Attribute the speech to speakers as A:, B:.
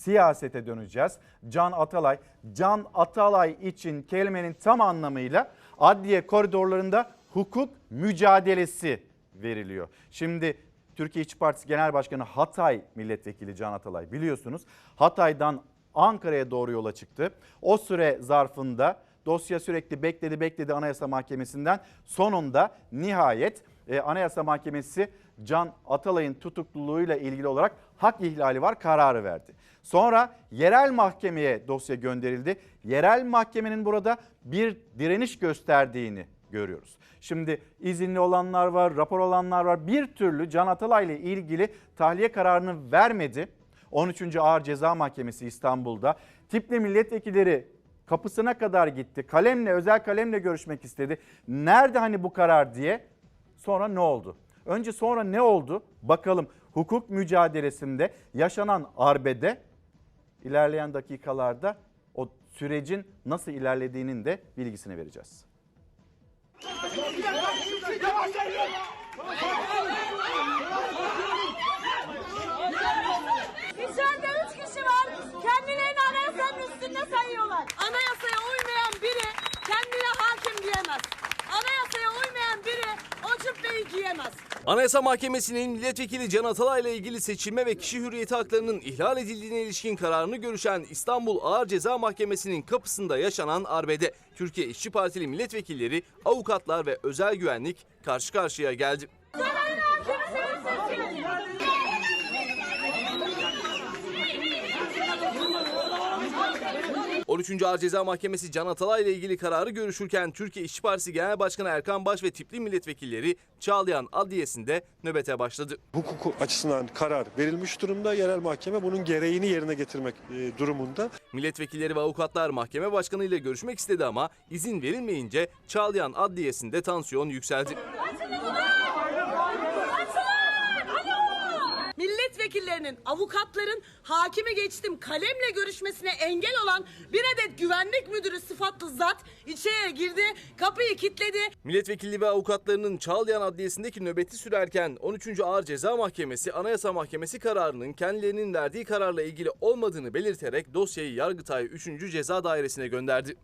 A: siyasete döneceğiz. Can Atalay, Can Atalay için kelimenin tam anlamıyla adliye koridorlarında hukuk mücadelesi veriliyor. Şimdi Türkiye İşçi Partisi Genel Başkanı Hatay Milletvekili Can Atalay biliyorsunuz Hatay'dan Ankara'ya doğru yola çıktı. O süre zarfında dosya sürekli bekledi bekledi Anayasa Mahkemesi'nden sonunda nihayet e, Anayasa Mahkemesi Can Atalay'ın tutukluluğuyla ilgili olarak hak ihlali var kararı verdi. Sonra yerel mahkemeye dosya gönderildi. Yerel mahkemenin burada bir direniş gösterdiğini görüyoruz. Şimdi izinli olanlar var, rapor olanlar var. Bir türlü Can Atalay ile ilgili tahliye kararını vermedi. 13. Ağır Ceza Mahkemesi İstanbul'da tipli milletvekilleri kapısına kadar gitti. Kalemle, özel kalemle görüşmek istedi. Nerede hani bu karar diye. Sonra ne oldu? Önce sonra ne oldu? Bakalım hukuk mücadelesinde yaşanan arbede ilerleyen dakikalarda o sürecin nasıl ilerlediğinin de bilgisini vereceğiz.
B: İçeride üç kişi var. Kendilerini anayasanın üstünde sayıyorlar. Anayasaya uymayan biri kendine hakim diyemez. Anayasaya uymayan biri o cübbeyi giyemez.
C: Anayasa Mahkemesi'nin milletvekili Can Atalay ile ilgili seçilme ve kişi hürriyeti haklarının ihlal edildiğine ilişkin kararını görüşen İstanbul Ağır Ceza Mahkemesi'nin kapısında yaşanan arbede Türkiye İşçi Partili milletvekilleri, avukatlar ve özel güvenlik karşı karşıya geldi. 13. Ağır Ceza Mahkemesi Can Atalay ile ilgili kararı görüşürken Türkiye İşçi Partisi Genel Başkanı Erkan Baş ve tipli milletvekilleri Çağlayan Adliyesi'nde nöbete başladı.
D: Hukuk açısından karar verilmiş durumda. Yerel mahkeme bunun gereğini yerine getirmek e, durumunda.
C: Milletvekilleri ve avukatlar mahkeme başkanı ile görüşmek istedi ama izin verilmeyince Çağlayan Adliyesi'nde tansiyon yükseldi.
B: Milletvekillerinin, avukatların hakime geçtim kalemle görüşmesine engel olan bir adet güvenlik müdürü sıfatlı zat içeriye girdi, kapıyı kilitledi.
C: Milletvekili ve avukatlarının Çağlayan Adliyesi'ndeki nöbeti sürerken 13. Ağır Ceza Mahkemesi Anayasa Mahkemesi kararının kendilerinin verdiği kararla ilgili olmadığını belirterek dosyayı Yargıtay 3. Ceza Dairesi'ne gönderdi.